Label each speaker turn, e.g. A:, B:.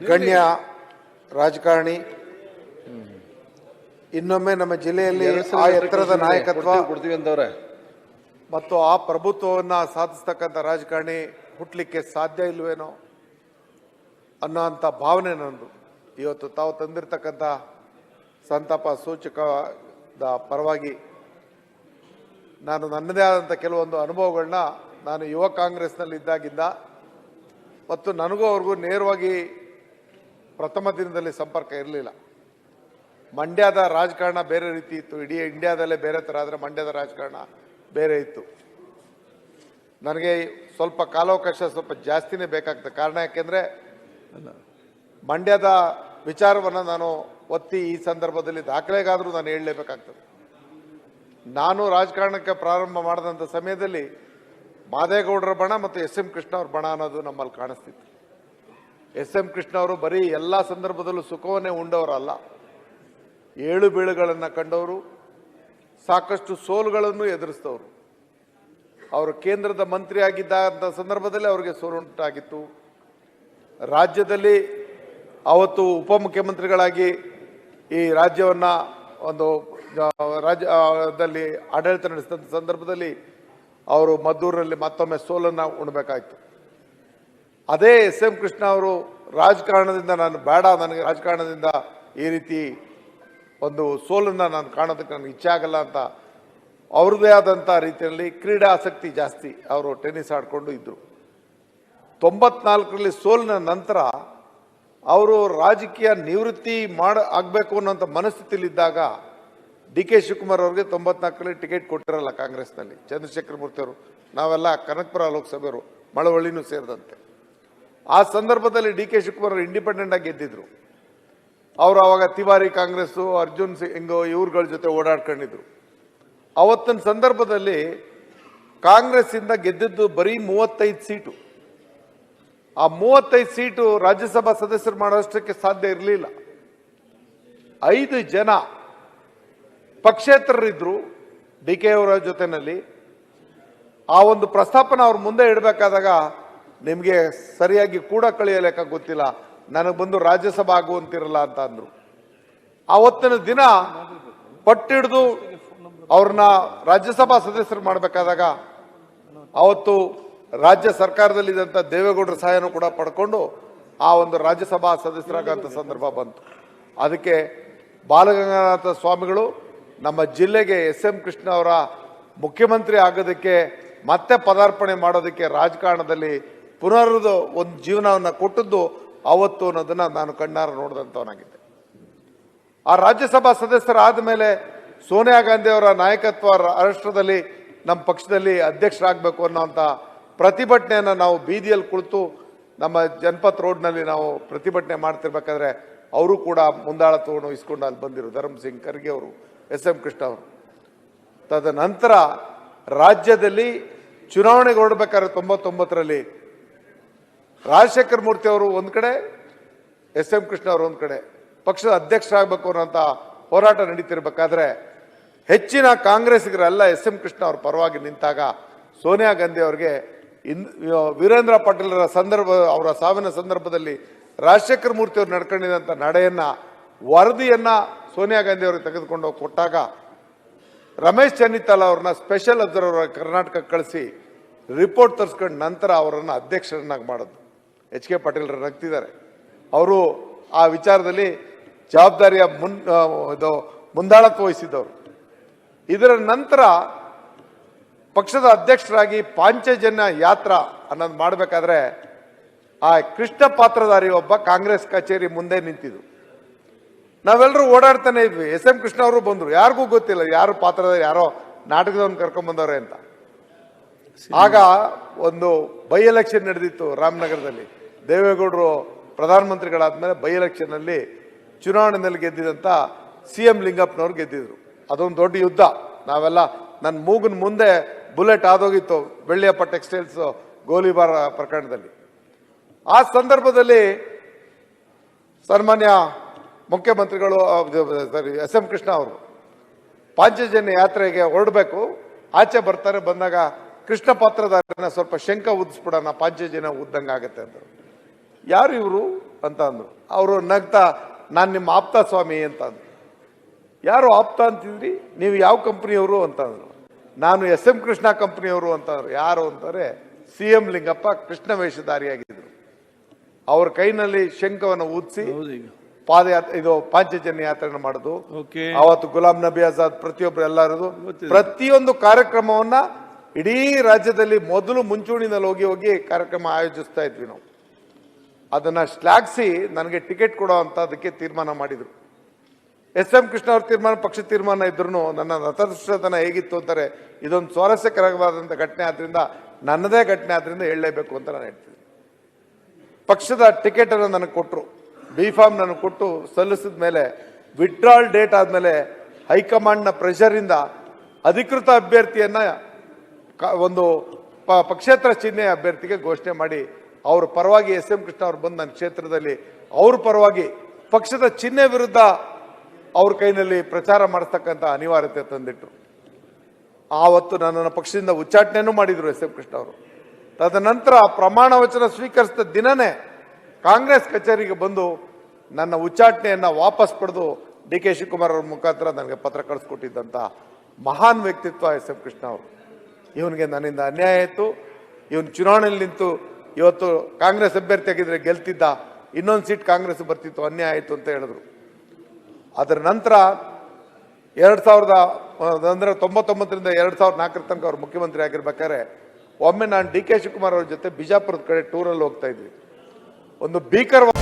A: ಗಣ್ಯ ರಾಜಕಾರಣಿ. ಇನ್ನೊಮ್ಮೆ ನಮ್ಮ ಜಿಲ್ಲೆಯಲ್ಲಿ ಆ ಎತ್ತರದ ನಾಯಕತ್ವ
B: ಕೊಡ್ತೀವಿ, ಕೊಡ್ತೀವಿ ಅಂತವ್ರೆ
A: ಮತ್ತು ಆ ಪ್ರಭುತ್ವವನ್ನು ಸಾಧಿಸ್ತಕ್ಕಂಥ ರಾಜಕಾರಣಿ ಹುಟ್ಟಲಿಕ್ಕೆ ಸಾಧ್ಯ ಇಲ್ವೇನೋ ಅನ್ನೋಂಥ ಭಾವನೆ ನಂದು. ಇವತ್ತು ತಾವು ತಂದಿರತಕ್ಕಂಥ ಸಂತಾಪ ಸೂಚಕದ ಪರವಾಗಿ ನಾನು ನನ್ನದೇ ಆದಂಥ ಕೆಲವೊಂದು ಅನುಭವಗಳನ್ನ ನಾನು ಯುವ ಕಾಂಗ್ರೆಸ್ನಲ್ಲಿ ಇದ್ದಾಗಿಂದ ಮತ್ತು ನನಗೂ ಅವ್ರಿಗೂ ನೇರವಾಗಿ ಪ್ರಥಮ ದಿನದಲ್ಲಿ ಸಂಪರ್ಕ ಇರಲಿಲ್ಲ. ಮಂಡ್ಯದ ರಾಜಕಾರಣ ಬೇರೆ ರೀತಿ ಇತ್ತು. ಇಡೀ ಇಂಡಿಯಾದಲ್ಲೇ ಬೇರೆ ಥರ, ಆದರೆ ಮಂಡ್ಯದ ರಾಜಕಾರಣ ಬೇರೆ ಇತ್ತು. ನನಗೆ ಸ್ವಲ್ಪ ಕಾಲಾವಕಾಶ ಸ್ವಲ್ಪ ಜಾಸ್ತಿನೇ ಬೇಕಾಗ್ತದೆ. ಕಾರಣ ಯಾಕೆಂದರೆ ಮಂಡ್ಯದ ವಿಚಾರವನ್ನು ನಾನು ಒತ್ತಿ ಈ ಸಂದರ್ಭದಲ್ಲಿ ದಾಖಲೆಗಾದರೂ ನಾನು ಹೇಳಲೇಬೇಕಾಗ್ತದೆ. ನಾನು ರಾಜಕಾರಣಕ್ಕೆ ಪ್ರಾರಂಭ ಮಾಡಿದಂಥ ಸಮಯದಲ್ಲಿ ಮಾದೇಗೌಡರ ಬಣ ಮತ್ತು ಎಸ್ ಎಂ ಕೃಷ್ಣ ಅವ್ರ ಬಣ ಅನ್ನೋದು ನಮ್ಮಲ್ಲಿ ಕಾಣಿಸ್ತಿತ್ತು. ಎಸ್ ಎಂ ಕೃಷ್ಣ ಅವರು ಬರೀ ಎಲ್ಲ ಸಂದರ್ಭದಲ್ಲೂ ಸುಖವನ್ನೇ ಉಂಡವರಲ್ಲ. ಏಳು ಬೀಳುಗಳನ್ನು ಕಂಡವರು, ಸಾಕಷ್ಟು ಸೋಲುಗಳನ್ನು ಎದುರಿಸಿದವರು ಅವರು ಕೇಂದ್ರದ ಮಂತ್ರಿ ಸಂದರ್ಭದಲ್ಲಿ ಅವರಿಗೆ ಸೋಲುಂಟಾಗಿತ್ತು. ರಾಜ್ಯದಲ್ಲಿ ಅವತ್ತು ಉಪಮುಖ್ಯಮಂತ್ರಿಗಳಾಗಿ ಈ ರಾಜ್ಯವನ್ನು ಒಂದು ರಾಜ್ಯದಲ್ಲಿ ಆಡಳಿತ ನಡೆಸಿದಂಥ ಸಂದರ್ಭದಲ್ಲಿ ಅವರು ಮದ್ದೂರಿನಲ್ಲಿ ಮತ್ತೊಮ್ಮೆ ಸೋಲನ್ನು ಉಣ್ಬೇಕಾಯ್ತು. ಅದೇ ಎಸ್ ಎಂ ಕೃಷ್ಣ ಅವರು ರಾಜಕಾರಣದಿಂದ ನಾನು ಬೇಡ, ನನಗೆ ರಾಜಕಾರಣದಿಂದ ಈ ರೀತಿ ಒಂದು ಸೋಲನ್ನು ನಾನು ಕಾಣೋದಕ್ಕೆ ನನಗೆ ಇಚ್ಛೆ ಆಗಲ್ಲ ಅಂತ ಅವ್ರದ್ದೇ ಆದಂಥ ರೀತಿಯಲ್ಲಿ ಕ್ರೀಡಾ ಆಸಕ್ತಿ ಜಾಸ್ತಿ ಅವರು ಟೆನ್ನಿಸ್ ಆಡಿಕೊಂಡು ಇದ್ದರು ತೊಂಬತ್ನಾಲ್ಕರಲ್ಲಿ ಸೋಲಿನ ನಂತರ ಅವರು ರಾಜಕೀಯ ನಿವೃತ್ತಿ ಮಾಡ, ಆಗಬೇಕು ಅನ್ನೋಂಥ ಮನಸ್ಥಿತಿಲಿದ್ದಾಗ ಡಿ ಕೆ ಶಿವಕುಮಾರ್ ಅವ್ರಿಗೆ ತೊಂಬತ್ನಾಲ್ಕರಲ್ಲಿ ಟಿಕೆಟ್ ಕೊಟ್ಟಿರಲ್ಲ ಕಾಂಗ್ರೆಸ್ನಲ್ಲಿ. ಚಂದ್ರಶೇಖರ ಮೂರ್ತಿಯವರು ನಾವೆಲ್ಲ ಕನಕಪುರ ಲೋಕಸಭೆಯವರು, ಮಳವಳ್ಳಿನೂ ಸೇರಿದಂತೆ. ಆ ಸಂದರ್ಭದಲ್ಲಿ ಡಿ ಕೆ ಶಿವಕುಮಾರ್ ಅವರು ಇಂಡಿಪೆಂಡೆಂಟ್ ಆಗಿ ಗೆದ್ದಿದ್ರು. ಅವರು ಆವಾಗ ತಿವಾರಿ ಕಾಂಗ್ರೆಸ್ಸು, ಅರ್ಜುನ್ ಸಿಂಗ್ ಇವ್ರುಗಳ ಜೊತೆ ಓಡಾಡ್ಕೊಂಡಿದ್ರು. ಅವತ್ತಿನ ಸಂದರ್ಭದಲ್ಲಿ ಕಾಂಗ್ರೆಸ್ ಇಂದ ಗೆದ್ದಿದ್ದು ಬರೀ ಮೂವತ್ತೈದು ಸೀಟು. ಆ ಮೂವತ್ತೈದು ಸೀಟು ರಾಜ್ಯಸಭಾ ಸದಸ್ಯರು ಮಾಡೋಷ್ಟಕ್ಕೆ ಸಾಧ್ಯ ಇರಲಿಲ್ಲ. ಐದು ಜನ ಪಕ್ಷೇತರರಿದ್ದರು ಡಿ ಕೆ ಅವರ ಜೊತೆನಲ್ಲಿ. ಆ ಒಂದು ಪ್ರಸ್ತಾಪನ ಅವ್ರ ಮುಂದೆ ಇಡಬೇಕಾದಾಗ ನಿಮಗೆ ಸರಿಯಾಗಿ ಕೂಡ ಕಳೆಯ ಲೆಕ್ಕ ಗೊತ್ತಿಲ್ಲ. ನನಗೆ ಬಂದು ರಾಜ್ಯಸಭಾ ಆಗುವಂತಿರಲ್ಲ ಅಂತ ಅಂದರು. ಆವತ್ತಿನ ದಿನ ಪಟ್ಟಿಡಿದು ಅವ್ರನ್ನ ರಾಜ್ಯಸಭಾ ಸದಸ್ಯರು ಮಾಡಬೇಕಾದಾಗ ಅವತ್ತು ರಾಜ್ಯ ಸರ್ಕಾರದಲ್ಲಿದ್ದಂಥ ದೇವೇಗೌಡರ ಸಹಾಯನೂ ಕೂಡ ಪಡ್ಕೊಂಡು ಆ ಒಂದು ರಾಜ್ಯಸಭಾ ಸದಸ್ಯರಾಗಂಥ ಸಂದರ್ಭ ಬಂತು. ಅದಕ್ಕೆ ಬಾಲಗಂಗಾನಾಥ ಸ್ವಾಮಿಗಳು ನಮ್ಮ ಜಿಲ್ಲೆಗೆ ಎಸ್ ಎಂ ಕೃಷ್ಣ ಅವರ ಮುಖ್ಯಮಂತ್ರಿ ಆಗೋದಕ್ಕೆ ಮತ್ತೆ ಪದಾರ್ಪಣೆ ಮಾಡೋದಕ್ಕೆ ರಾಜಕಾರಣದಲ್ಲಿ ಪುನರ್ದು ಒಂದು ಜೀವನವನ್ನು ಕೊಟ್ಟದ್ದು ಅವತ್ತು ಅನ್ನೋದನ್ನು ನಾನು ಕಣ್ಣಾರ ನೋಡಿದಂಥವನಾಗಿದ್ದೆ. ಆ ರಾಜ್ಯಸಭಾ ಸದಸ್ಯರಾದ ಮೇಲೆ ಸೋನಿಯಾ ಗಾಂಧಿ ಅವರ ನಾಯಕತ್ವ ರಾಷ್ಟ್ರದಲ್ಲಿ ನಮ್ಮ ಪಕ್ಷದಲ್ಲಿ ಅಧ್ಯಕ್ಷರಾಗಬೇಕು ಅನ್ನೋಂಥ ಪ್ರತಿಭಟನೆಯನ್ನು ನಾವು ಬೀದಿಯಲ್ಲಿ ಕುಳಿತು ನಮ್ಮ ಜನಪತ್ ರೋಡ್ನಲ್ಲಿ ನಾವು ಪ್ರತಿಭಟನೆ ಮಾಡ್ತಿರ್ಬೇಕಾದ್ರೆ ಅವರು ಕೂಡ ಮುಂದಾಳತ್ವವನ್ನು ಇಸ್ಕೊಂಡು ಅಲ್ಲಿ ಬಂದಿರು ಧರ್ಮಸಿಂಗ್ ಖರ್ಗೆ ಅವರು, ಎಸ್ ಎಂ ಕೃಷ್ಣ ಅವರು. ತದನಂತರ ರಾಜ್ಯದಲ್ಲಿ ಚುನಾವಣೆಗೆ ಹೊರಡ್ಬೇಕಾದ್ರೆ ತೊಂಬತ್ತೊಂಬತ್ತರಲ್ಲಿ ರಾಜಶೇಖರ್ ಮೂರ್ತಿ ಅವರು ಒಂದು ಕಡೆ ಎಸ್ ಎಂ ಕೃಷ್ಣ ಅವರು ಒಂದು ಕಡೆ. ಪಕ್ಷದ ಅಧ್ಯಕ್ಷರಾಗಬೇಕು ಅನ್ನೋಂಥ ಹೋರಾಟ ನಡೀತಿರ್ಬೇಕಾದ್ರೆ ಹೆಚ್ಚಿನ ಕಾಂಗ್ರೆಸ್ಗರೆಲ್ಲ ಎಸ್ ಎಂ ಕೃಷ್ಣ ಅವ್ರ ಪರವಾಗಿ ನಿಂತಾಗ ಸೋನಿಯಾ ಗಾಂಧಿ ಅವರಿಗೆ ಇನ್ ವೀರೇಂದ್ರ ಪಾಟೀಲರ ಸಂದರ್ಭ, ಅವರ ಸಾವಿನ ಸಂದರ್ಭದಲ್ಲಿ ರಾಜಶೇಖರ್ ಮೂರ್ತಿ ಅವರು ನಡ್ಕೊಂಡಿದ್ದಂಥ ನಡೆಯನ್ನು, ವರದಿಯನ್ನು ಸೋನಿಯಾ ಗಾಂಧಿ ಅವರಿಗೆ ತೆಗೆದುಕೊಂಡು ಕೊಟ್ಟಾಗ ರಮೇಶ್ ಚನ್ನಿತಾಲ್ ಅವ್ರನ್ನ ಸ್ಪೆಷಲ್ ಅಬ್ಸರ್ವರ್ ಕರ್ನಾಟಕಕ್ಕೆ ಕಳಿಸಿ ರಿಪೋರ್ಟ್ ತರಿಸ್ಕೊಂಡು ನಂತರ ಅವರನ್ನು ಅಧ್ಯಕ್ಷರನ್ನಾಗಿ ಮಾಡೋದು. ಎಚ್ ಕೆ ಪಾಟೀಲ್ರ ನಗ್ತಿದ್ದಾರೆ ಅವರು ಆ ವಿಚಾರದಲ್ಲಿ ಜವಾಬ್ದಾರಿಯ ಮುನ್ ಇದು ಮುಂದಾಳತ್ವ ವಹಿಸಿದ್ದವರು. ಇದರ ನಂತರ ಪಕ್ಷದ ಅಧ್ಯಕ್ಷರಾಗಿ ಪಾಂಚಜನ್ಯ ಯಾತ್ರಾ ಅನ್ನೋದು ಮಾಡಬೇಕಾದ್ರೆ ಆ ಕೃಷ್ಣ ಪಾತ್ರಧಾರಿ ಒಬ್ಬ ಕಾಂಗ್ರೆಸ್ ಕಚೇರಿ ಮುಂದೆ ನಿಂತಿದ್ದು ನಾವೆಲ್ಲರೂ ಓಡಾಡ್ತಾನೆ ಇದ್ವಿ. ಎಸ್ ಎಂ ಕೃಷ್ಣ ಅವರು ಬಂದರು. ಯಾರಿಗೂ ಗೊತ್ತಿಲ್ಲ ಯಾರು ಪಾತ್ರಧಾರಿ, ಯಾರೋ ನಾಟಕದವ್ನು ಕರ್ಕೊಂಬಂದವ್ರೆ ಅಂತ. ಆಗ ಒಂದು ಬೈ ಎಲೆಕ್ಷನ್ ನಡೆದಿತ್ತು ರಾಮನಗರದಲ್ಲಿ. ದೇವೇಗೌಡರು ಪ್ರಧಾನಮಂತ್ರಿಗಳಾದ ಮೇಲೆ ಬೈ ಎಲೆಕ್ಷನ್ನಲ್ಲಿ ಚುನಾವಣೆಯಲ್ಲಿ ಗೆದ್ದಿದಂತ ಸಿ ಎಂ ಲಿಂಗಪ್ಪನವ್ರು ಗೆದ್ದಿದ್ರು. ಅದೊಂದು ದೊಡ್ಡ ಯುದ್ಧ. ನಾವೆಲ್ಲ ನನ್ನ ಮೂಗಿನ ಮುಂದೆ ಬುಲೆಟ್ ಆದೋಗಿತ್ತು ಬೆಳ್ಳಿಯಪ್ಪ ಟೆಕ್ಸ್ಟೈಲ್ಸ್ ಗೋಲಿಬಾರ ಪ್ರಕರಣದಲ್ಲಿ. ಆ ಸಂದರ್ಭದಲ್ಲಿ ಸನ್ಮಾನ್ಯ ಮುಖ್ಯಮಂತ್ರಿಗಳು ಸಾರಿ, ಎಸ್ ಎಂ ಕೃಷ್ಣ ಅವರು ಪಾಂಚಜನ್ಯ ಯಾತ್ರೆಗೆ ಹೊರಡಬೇಕು. ಆಚೆ ಬರ್ತಾರೆ, ಬಂದಾಗ ಕೃಷ್ಣ ಪಾತ್ರಧಾರನ ಸ್ವಲ್ಪ ಶಂಕ ಉದಿಸ್ಬಿಡೋಣ ಪಾಂಚಜನ್ಯ ಉದ್ದಂಗೆ ಆಗುತ್ತೆ ಅಂದರು. ಯಾರು ಇವರು ಅಂತ ಅಂದರು. ಅವರು ನಗ್ತಾ ನಾನು ನಿಮ್ಮ ಆಪ್ತ ಸ್ವಾಮಿ ಅಂತ ಅಂದರು. ಯಾರು ಆಪ್ತ ಅಂತಿದ್ರಿ? ನೀವು ಯಾವ ಕಂಪ್ನಿಯವರು ಅಂತ ಅಂದರು. ನಾನು ಎಸ್ ಎಂ ಕೃಷ್ಣ ಕಂಪ್ನಿಯವರು ಅಂತಂದರು ಯಾರು ಅಂತಾರೆ? ಸಿ ಎಂ ಲಿಂಗಪ್ಪ ಕೃಷ್ಣ ವೇಷಧಾರಿಯಾಗಿದ್ದರು ಅವ್ರ ಕೈನಲ್ಲಿ ಶಂಖವನ್ನು ಊದಿಸಿ ಪಾದಯಾತ್ರೆ ಇದು ಪಾಂಚಜನ್ಯ ಯಾತ್ರೆಯನ್ನು ಮಾಡೋದು.
B: ಓಕೆ.
A: ಅವತ್ತು ಗುಲಾಂ ನಬಿ ಆಜಾದ್ ಪ್ರತಿಯೊಬ್ಬರು ಎಲ್ಲರದು. ಪ್ರತಿಯೊಂದು ಕಾರ್ಯಕ್ರಮವನ್ನ ಇಡೀ ರಾಜ್ಯದಲ್ಲಿ ಮೊದಲು ಮುಂಚೂಣಿನಲ್ಲಿ ಹೋಗಿ ಹೋಗಿ ಕಾರ್ಯಕ್ರಮ ಆಯೋಜಿಸ್ತಾ ಇದ್ವಿ ನಾವು. ಅದನ್ನ ಶ್ಲಾಘಿಸಿ ನನಗೆ ಟಿಕೆಟ್ ಕೊಡೋ ಅಂತ ಅದಕ್ಕೆ ತೀರ್ಮಾನ ಮಾಡಿದರು. ಎಸ್ ಎಂ ಕೃಷ್ಣ ಅವ್ರ ತೀರ್ಮಾನ ಪಕ್ಷ ತೀರ್ಮಾನ ಇದ್ರೂ ನನ್ನ ನತದೃಷ್ಟತನ ಹೇಗಿತ್ತು ಅಂತಾರೆ, ಇದೊಂದು ಸ್ವಾರಸ್ಯಕರವಾದಂಥ ಘಟನೆ ಆದ್ದರಿಂದ ನನ್ನದೇ ಘಟನೆ ಆದ್ದರಿಂದ ಹೇಳಲೇಬೇಕು ಅಂತ ನಾನು ಹೇಳ್ತೀನಿ. ಪಕ್ಷದ ಟಿಕೆಟನ್ನು ನನಗೆ ಕೊಟ್ಟರು ಬಿ ಫಾರ್ಮ್ ನನಗೆ ಕೊಟ್ಟು ಸಲ್ಲಿಸಿದ ಮೇಲೆ ವಿಡ್ರಾಲ್ ಡೇಟ್ ಆದಮೇಲೆ ಹೈಕಮಾಂಡ್ನ ಪ್ರೆಷರಿಂದ ಅಧಿಕೃತ ಅಭ್ಯರ್ಥಿಯನ್ನು ಒಂದು ಪಕ್ಷೇತರ ಚಿಹ್ನೆ ಅಭ್ಯರ್ಥಿಗೆ ಘೋಷಣೆ ಮಾಡಿ ಅವ್ರ ಪರವಾಗಿ ಎಸ್ ಎಂ ಕೃಷ್ಣ ಅವ್ರು ಬಂದು ನನ್ನ ಕ್ಷೇತ್ರದಲ್ಲಿ, ಅವ್ರ ಪರವಾಗಿ ಪಕ್ಷದ ಚಿಹ್ನೆ ವಿರುದ್ಧ ಅವ್ರ ಕೈನಲ್ಲಿ ಪ್ರಚಾರ ಮಾಡಿಸ್ತಕ್ಕಂಥ ಅನಿವಾರ್ಯತೆ ತಂದಿಟ್ಟರು ಆವತ್ತು ನನ್ನನ್ನು ಪಕ್ಷದಿಂದ ಉಚ್ಚಾಟನೆಯೂ ಮಾಡಿದರು ಎಸ್ ಎಂ ಕೃಷ್ಣ ಅವರು. ತದನಂತರ ಪ್ರಮಾಣ ವಚನ ಸ್ವೀಕರಿಸಿದ ದಿನನೇ ಕಾಂಗ್ರೆಸ್ ಕಚೇರಿಗೆ ಬಂದು ನನ್ನ ಉಚ್ಚಾಟನೆಯನ್ನು ವಾಪಸ್ ಪಡೆದು ಡಿ ಕೆ ಶಿವಕುಮಾರ್ ಅವರ ಮುಖಾಂತರ ನನಗೆ ಪತ್ರ ಕಳಿಸ್ಕೊಟ್ಟಿದ್ದಂಥ ಮಹಾನ್ ವ್ಯಕ್ತಿತ್ವ ಎಸ್ ಎಂ ಕೃಷ್ಣ ಅವರು. ಇವನಿಗೆ ನನ್ನಿಂದ ಅನ್ಯಾಯ ಆಯಿತು. ಇವನು ಚುನಾವಣೆಯಲ್ಲಿ ನಿಂತು ಇವತ್ತು ಕಾಂಗ್ರೆಸ್ ಅಭ್ಯರ್ಥಿ ಆಗಿದ್ರೆ ಗೆಲ್ತಿದ್ದ ಇನ್ನೊಂದು ಸೀಟ್ ಕಾಂಗ್ರೆಸ್ ಬರ್ತಿತ್ತು, ಅನ್ಯಾಯ ಆಯಿತು ಅಂತ ಹೇಳಿದ್ರು. ಅದರ ನಂತರ ಎರಡು ಸಾವಿರದ, ಅಂದರೆ ತೊಂಬತ್ತೊಂಬತ್ತರಿಂದ ಎರಡು ಸಾವಿರದ ನಾಲ್ಕರ ತನಕ ಅವ್ರು ಮುಖ್ಯಮಂತ್ರಿ ಆಗಿರ್ಬೇಕಾದ್ರೆ, ಒಮ್ಮೆ ನಾನು ಡಿ ಕೆ ಶಿವಕುಮಾರ್ ಅವ್ರ ಜೊತೆ ಬಿಜಾಪುರದ ಕಡೆ ಟೂರಲ್ಲಿ ಹೋಗ್ತಾ ಇದ್ವಿ. ಒಂದು ಭೀಕರವಾದ